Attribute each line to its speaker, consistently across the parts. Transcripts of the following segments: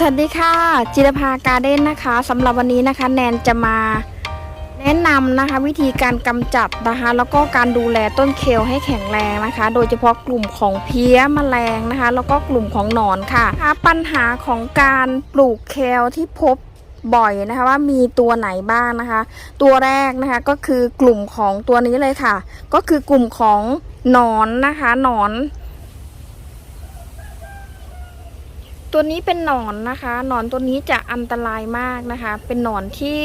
Speaker 1: สวัสดีค่ะ จิรภาการเด้นนะคะสำหรับวันนี้นะคะ แนนจะมาแนะนำนะคะ วิธีการกำจัดนะคะ แล้วก็การดูแลต้นเคลให้แข็งแรงนะคะ โดยเฉพาะกลุ่มของเพี้ยแมลงนะคะ แล้วก็กลุ่มของหนอนค่ะนะคะปัญหาของการปลูกเคลที่พบบ่อยนะคะว่ามีตัวไหนบ้างนะคะ ตัวแรกนะคะก็คือกลุ่มของตัวนี้เลยค่ะ ก็คือกลุ่มของหนอนนะคะ หนอน ตัวนี้เป็นหนอนนะคะหนอนตัวนี้จะอันตรายมากนะคะ เป็นหนอนที่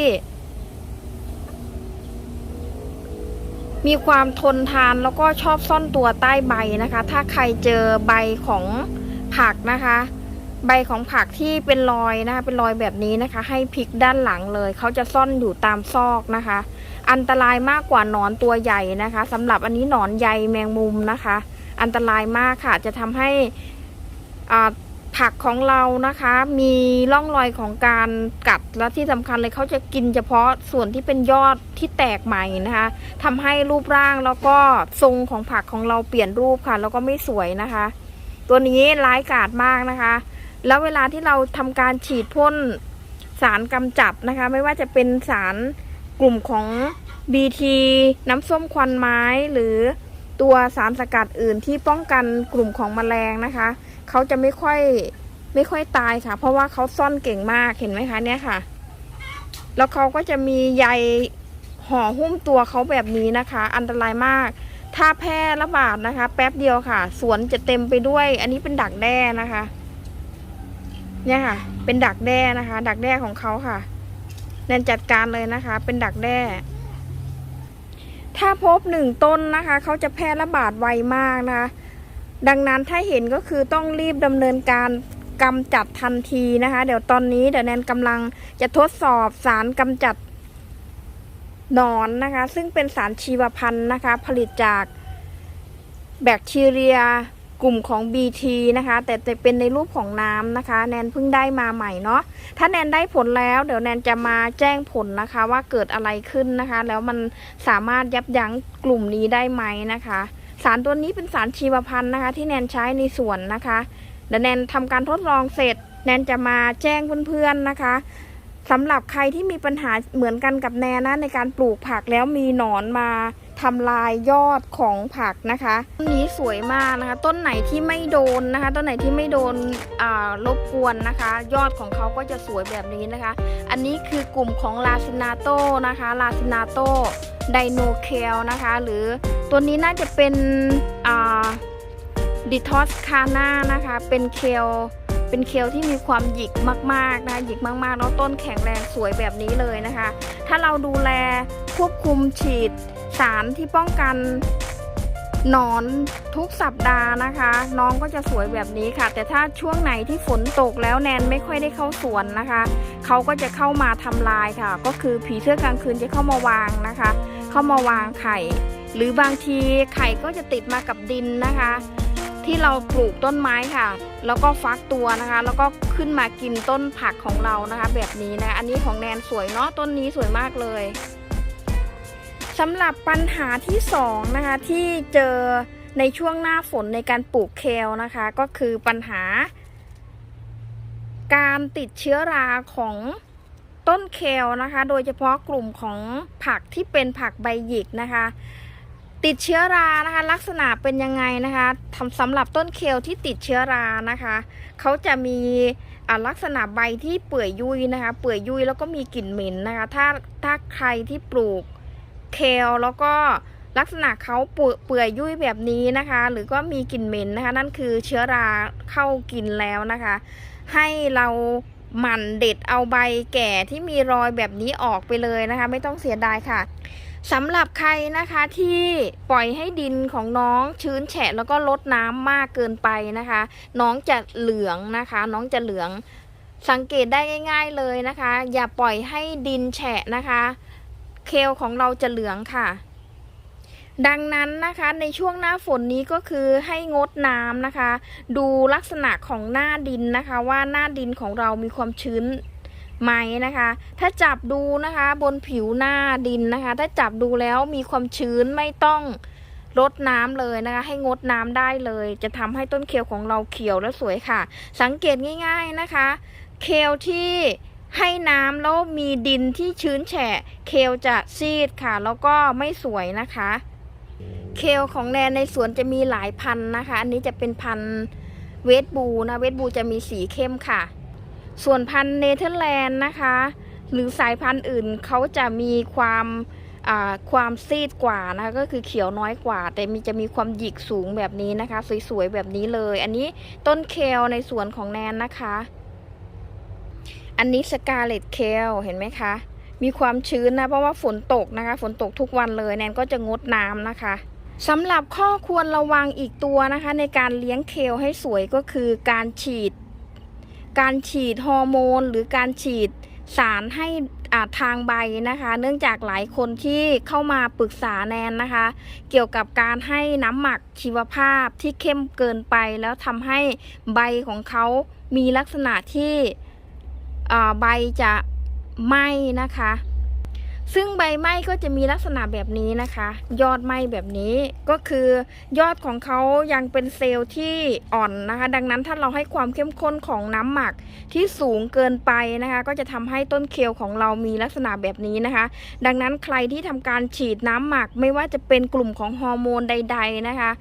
Speaker 1: มีความทนทานแล้วก็ชอบซ่อนตัวใต้ใบนะคะ ถ้าใครเจอใบของผักนะคะ ใบของผักที่เป็นรอยนะคะ เป็นรอยแบบนี้นะคะ ให้พลิกด้านหลังเลย เขาจะซ่อนอยู่ตามซอกนะคะ อันตรายมากกว่าหนอนตัวใหญ่นะคะสำหรับอันนี้หนอนใยแมงมุมนะคะ อันตรายมากค่ะจะทำให้อ่า ผักของเรานะคะ มีร่องรอยของการกัดและที่สำคัญเลยเขาจะกินเฉพาะส่วนที่เป็นยอดที่แตกใหม่นะคะทำให้รูปร่างแล้วก็ทรงของผักของเราเปลี่ยนรูปค่ะ แล้วก็ไม่สวยนะคะ ตัวนี้ร้ายกาจมากนะคะ แล้วเวลาที่เราทำการฉีดพ่นสารกำจัดนะคะ ไม่ว่าจะเป็นสารกลุ่มของ BT น้ำส้มควันไม้หรือตัวสารสกัดอื่นที่ป้องกันกลุ่มของแมลงนะคะ เขาจะไม่ค่อยไม่ค่อยตายค่ะ เพราะว่าเขาซ่อนเก่งมากเห็นไหมคะเนี่ยค่ะ แล้วเขาก็จะมีใยห่อหุ้มตัวเขาแบบนี้นะคะ อันตรายมาก ถ้าแพร่ระบาดนะคะ แป๊บเดียวค่ะ สวนจะเต็มไปด้วย อันนี้เป็นดักแด้นะคะ เนี่ยค่ะ เป็นดักแด้นะคะ ดักแด้ของเขาค่ะแนนจัดการเลยนะคะ เป็นดักแด้ ถ้าพบหนึ่งต้นนะคะ เขาจะแพร่ระบาดไวมากนะคะ ดังนั้นถ้าเห็นก็คือต้องรีบดำเนินการกำจัดทันทีนะคะ เดี๋ยวตอนนี้เดี๋ยวแนนกำลังจะทดสอบสารกำจัดหนอนนะคะ ซึ่งเป็นสารชีวพันธุ์นะคะ ผลิตจากแบคทีเรียกลุ่มของ BT นะคะ แต่แต่เป็นในรูปของน้ำนะคะ แนนเพิ่งได้มาใหม่เนาะถ้าแนนได้ผลแล้ว เดี๋ยวแนนจะมาแจ้งผลนะคะ ว่าเกิดอะไรขึ้นนะคะ แล้วมันสามารถยับยั้งกลุ่มนี้ได้ไหมนะคะ สารตัวนี้เป็นสารชีวพันธุ์นะคะ ที่แนนใช้ในสวนนะคะเดี๋ยวแนนทำการทดลองเสร็จ แนนจะมาแจ้งเพื่อนๆนะคะสำหรับใครที่มีปัญหาเหมือนกันกับแนนนะในการปลูกผักแล้วมีหนอนมา ทำลายยอดของผักนะคะต้นนี้สวยมากนะคะ ต้นไหนที่ไม่โดนนะคะ ต้นไหนที่ไม่โดนรบกวนนะคะ ยอดของเขาก็จะสวยแบบนี้นะคะ อันนี้คือกลุ่มของลาซินาโตนะคะลาซินาโตไดโนเคลนะคะ หรือตัวนี้น่าจะเป็นดิทอสคาน่านะคะ เป็นเคลเป็นเคลที่มีความหยิกมากๆนะคะหยิกมากๆแล้วต้นแข็งแรงสวยแบบนี้เลยนะคะ ถ้าเราดูแลควบคุมฉีด สารที่ป้องกันหนอนทุกสัปดาห์นะคะ น้องก็จะสวยแบบนี้ค่ะ แต่ถ้าช่วงไหนที่ฝนตกแล้วแนนไม่ค่อยได้เข้าสวนนะคะ เขาก็จะเข้ามาทำลายค่ะ ก็คือผีเสื้อกลางคืนจะเข้ามาวางนะคะ เข้ามาวางไข่ หรือบางทีไข่ก็จะติดมากับดินนะคะ ที่เราปลูกต้นไม้ค่ะ แล้วก็ฟักตัวนะคะ แล้วก็ขึ้นมากินต้นผักของเรานะคะ แบบนี้นะอันนี้ของแนนสวยเนาะต้นนี้สวยมากเลย สำหรับปัญหาที่สองนะคะที่เจอในช่วงหน้าฝนในการปลูกเคลนะคะ ก็คือปัญหา การติดเชื้อราของต้นเคลนะคะ โดยเฉพาะกลุ่มของผักที่เป็นผักใบหยิกนะคะ ติดเชื้อรานะคะ ลักษณะเป็นยังไงนะคะทำสำหรับต้นเคลที่ติดเชื้อรานะคะเขาจะมีลักษณะใบที่เปื่อยยุ่ยนะคะ เปื่อยยุ่ยแล้วก็มีกลิ่นเหม็นนะคะ ถ้าถ้าใครที่ปลูก เคลแล้วก็ลักษณะเขาเปื่อยยยุ่ยแบบนี้นะคะ หรือก็มีกลิ่นเหม็นนะคะ นั่นคือเชื้อราเข้ากินแล้วนะคะ ให้เราหมั่นเด็ดเอาใบแก่ที่มีรอยแบบนี้ออกไปเลยนะคะ ไม่ต้องเสียดายค่ะสำหรับใครนะคะที่ปล่อยให้ดินของน้องชื้นแฉะแล้วก็ลดน้ำมากเกินไปนะคะ น้องจะเหลืองนะคะ น้องจะเหลืองสังเกตได้ง่าย ๆเลยนะคะ อย่าปล่อยให้ดินแฉะนะคะ เคลของเราจะเหลืองค่ะ ดังนั้นนะคะในช่วงหน้าฝนนี้ก็คือให้งดน้ำนะคะ ดูลักษณะของหน้าดินนะคะ ว่าหน้าดินของเรามีความชื้นไหมนะคะ ถ้าจับดูนะคะบนผิวหน้าดินนะคะ ถ้าจับดูแล้วมีความชื้นไม่ต้องรดน้ำเลยนะคะ ให้งดน้ำได้เลย จะทำให้ต้นเขียวของเราเขียวและสวยค่ะ สังเกตง่าย ๆนะคะ เคลที่ ให้น้ำแล้วมีดินที่ชื้นแฉะ เคลจะซีดค่ะ แล้วก็ไม่สวยนะคะ เคลของแนนในสวนจะมีหลายพันนะคะ อันนี้จะเป็นพันเวสบูนะเวสบูจะมีสีเข้มค่ะ ส่วนพันเนเธอร์แลนด์นะคะ หรือสายพันธุ์อื่นเขาจะมีความความซีดกว่านะคะก็คือเขียวน้อยกว่า แต่มีจะมีความหยิกสูงแบบนี้นะคะ สวยๆแบบนี้เลย อันนี้ต้นเคลในสวนของแนนนะคะ อันนี้สกาเลตเคลเห็นไหมคะ มีความชื้นนะ เพราะว่าฝนตกนะคะ ฝนตกทุกวันเลยแนนก็จะงดน้ำนะคะสำหรับข้อควรระวังอีกตัวนะคะ ในการเลี้ยงเคลให้สวยก็คือการฉีด การฉีดฮอร์โมน หรือการฉีดสารให้อ่าทางใบนะคะ เนื่องจากหลายคนที่เข้ามาปรึกษาแนนนะคะ เกี่ยวกับการให้น้ำหมักชีวภาพที่เข้มเกินไปแล้วทำให้ใบของเขามีลักษณะที่ ใบจะไหม้นะคะ ซึ่งใบไม้ก็จะมีลักษณะแบบนี้นะคะ ยอดไม้แบบนี้ก็คือยอดของเขายังเป็นเซลล์ที่อ่อนนะคะ ดังนั้นถ้าเราให้ความเข้มข้นของน้ำหมักที่สูงเกินไปนะคะ ก็จะทำให้ต้นเคลของเรามีลักษณะแบบนี้นะคะ ดังนั้นใครที่ทำการฉีดน้ำหมักไม่ว่าจะเป็นกลุ่มของฮอร์โมนใด ๆนะคะ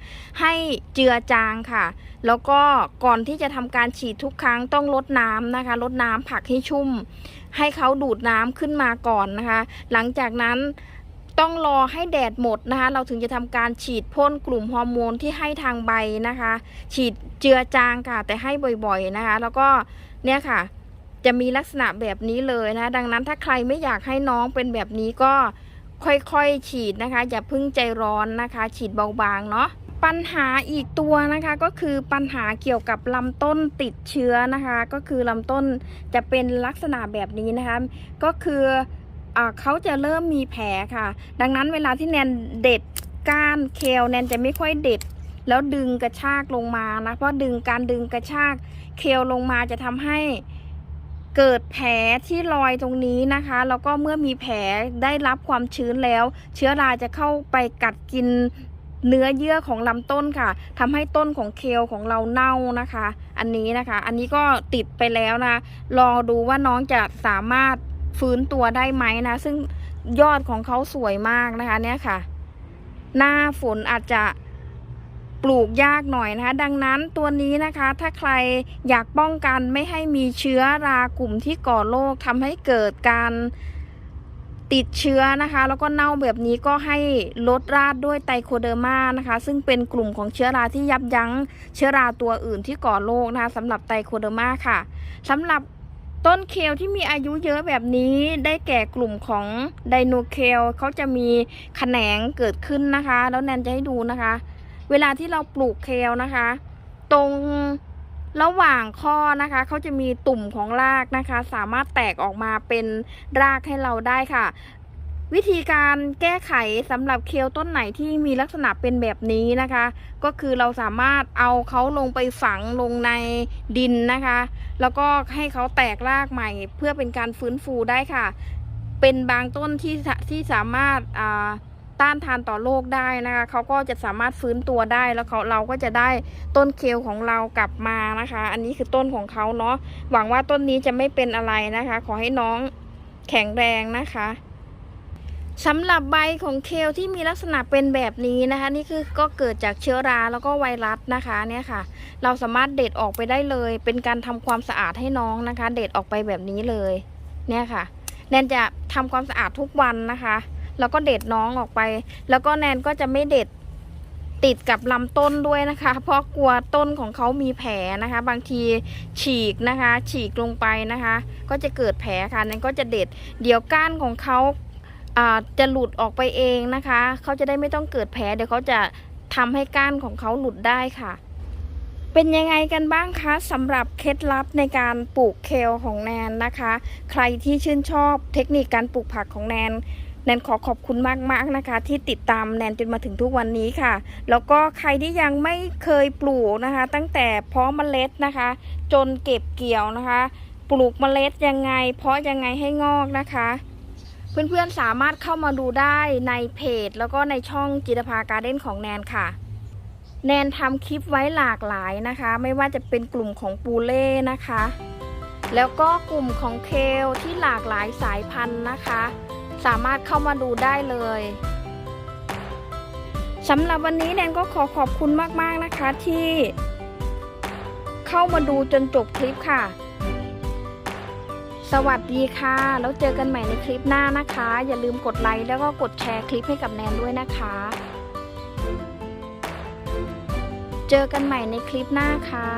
Speaker 1: ให้เจือจางค่ะ แล้วก็ก่อนที่จะทำการฉีดทุกครั้งต้องลดน้ำนะคะลดน้ำผักให้ชุ่ม ให้เขาดูดน้ำขึ้นมาก่อนนะคะ หลังจากนั้นต้องรอให้แดดหมดนะคะ เราถึงจะทำการฉีดพ่นกลุ่มฮอร์โมนที่ให้ทางใบนะคะ ฉีดเจือจางค่ะ แต่ให้บ่อยๆนะคะ แล้วก็เนี่ยค่ะ จะมีลักษณะแบบนี้เลยนะ ดังนั้นถ้าใครไม่อยากให้น้องเป็นแบบนี้ก็ค่อยๆฉีดนะคะ อย่าพิ่งใจร้อนนะคะ ฉีดเบาบางเนาะ ปัญหาอีกตัวนะคะก็คือปัญหาเกี่ยวกับลำต้นติดเชื้อนะคะ ก็คือลำต้นจะเป็นลักษณะแบบนี้นะคะ ก็คืออเขาจะเริ่มมีแผลค่ะ ดังนั้นเวลาที่แนนเด็ดก้านเคลแนนจะไม่ค่อยเด็ด แล้วดึงกระชากลงมานะเพราะดึงการดึงกระชากเคลลงมาจะทำให้เกิดแผลที่รอยตรงนี้นะคะ แล้วก็เมื่อมีแผลได้รับความชื้นแล้ว เชื้อราจะเข้าไปกัดกิน เนื้อเยื่อของลำต้นค่ะทำให้ต้นของเคลของเราเน่านะคะ อันนี้นะคะ อันนี้ก็ติดไปแล้วนะรอดูว่าน้องจะสามารถฟื้นตัวได้ไหมนะ ซึ่งยอดของเขาสวยมากนะคะเนี่ยค่ะ หน้าฝนอาจจะปลูกยากหน่อยนะคะ ดังนั้นตัวนี้นะคะ ถ้าใครอยากป้องกันไม่ให้มีเชื้อรากลุ่มที่ก่อโรคทำให้เกิดการ ติดเชื้อนะคะ แล้วก็เน่าแบบนี้ก็ให้ลดราดด้วยไตโคเดอร์มานะคะ ซึ่งเป็นกลุ่มของเชื้อราที่ยับยั้งเชื้อราตัวอื่นที่ก่อโรคนะคะสำหรับไตโคเดอร์มาค่ะสำหรับต้นเคลที่มีอายุเยอะแบบนี้ได้แก่กลุ่มของไดโนเคลเขาจะมีแขนงเกิดขึ้นนะคะ แล้วแนนจะให้ดูนะคะ เวลาที่เราปลูกเคลนะคะ ตรง ระหว่างข้อนะคะเขาจะมีตุ่มของรากนะคะ สามารถแตกออกมาเป็นรากให้เราได้ค่ะ วิธีการแก้ไขสำหรับเคลต้นไหนที่มีลักษณะเป็นแบบนี้นะคะ ก็คือเราสามารถเอาเขาลงไปฝังลงในดินนะคะ แล้วก็ให้เขาแตกรากใหม่ เพื่อเป็นการฟื้นฟูได้ค่ะ เป็นบางต้นที่ที่สามารถอ่า ต้านทานต่อโรคได้นะคะเขาก็จะสามารถฟื้นตัวได้แล้วเขาเราก็จะได้ต้นเคลของเรากลับมานะคะ อันนี้คือต้นของเขาเนาะหวังว่าต้นนี้จะไม่เป็นอะไรนะคะ ขอให้น้องแข็งแรงนะคะสำหรับใบของเคลที่มีลักษณะเป็นแบบนี้นะคะ นี่คือก็เกิดจากเชื้อราแล้วก็ไวรัสนะคะเนี่ยค่ะ เราสามารถเด็ดออกไปได้เลย เป็นการทำความสะอาดให้น้องนะคะ เด็ดออกไปแบบนี้เลย เนี่ยค่ะแนนจะทำความสะอาดทุกวันนะคะ แล้วก็เด็ดน้องออกไป แล้วก็แนนก็จะไม่เด็ดติดกับลำต้นด้วยนะคะ เพราะกลัวต้นของเขามีแผลนะคะ บางทีฉีกนะคะ ฉีกลงไปนะคะ ก็จะเกิดแผลค่ะแนนก็จะเด็ด เดี๋ยวก้านของเขาจะหลุดออกไปเองนะคะ เขาจะได้ไม่ต้องเกิดแผลเดี๋ยวเขาจะทำให้ก้านของเขาหลุดได้ค่ะ เป็นยังไงกันบ้างคะสำหรับเคล็ดลับในการปลูกเคลของแนนนะคะ ใครที่ชื่นชอบเทคนิคการปลูกผักของแนน แนนขอขอบคุณมากๆนะคะ ที่ติดตามแนนจนมาถึงทุกวันนี้ค่ะ แล้วก็ใครที่ยังไม่เคยปลูกนะคะ ตั้งแต่เพาะเมล็ดนะคะ จนเก็บเกี่ยวนะคะ ปลูกเมล็ดยังไง เพาะยังไงให้งอกนะคะเพื่อนๆสามารถเข้ามาดูได้ในเพจ แล้วก็ในช่องจิตภาการ์เด้นของแนนค่ะ แนนทำคลิปไว้หลากหลายนะคะ ไม่ว่าจะเป็นกลุ่มของปูเล่นะคะ แล้วก็กลุ่มของเคลที่หลากหลายสายพันธุ์นะคะ สามารถเข้ามาดูได้เลยสำหรับวันนี้แนนก็ขอขอบคุณมากๆนะคะที่เข้ามาดูจนจบคลิปค่ะ สวัสดีค่ะ แล้วเจอกันใหม่ในคลิปหน้านะคะ อย่าลืมกดไลค์แล้วก็กดแชร์คลิปให้กับแนนด้วยนะคะ เจอกันใหม่ในคลิปหน้าค่ะ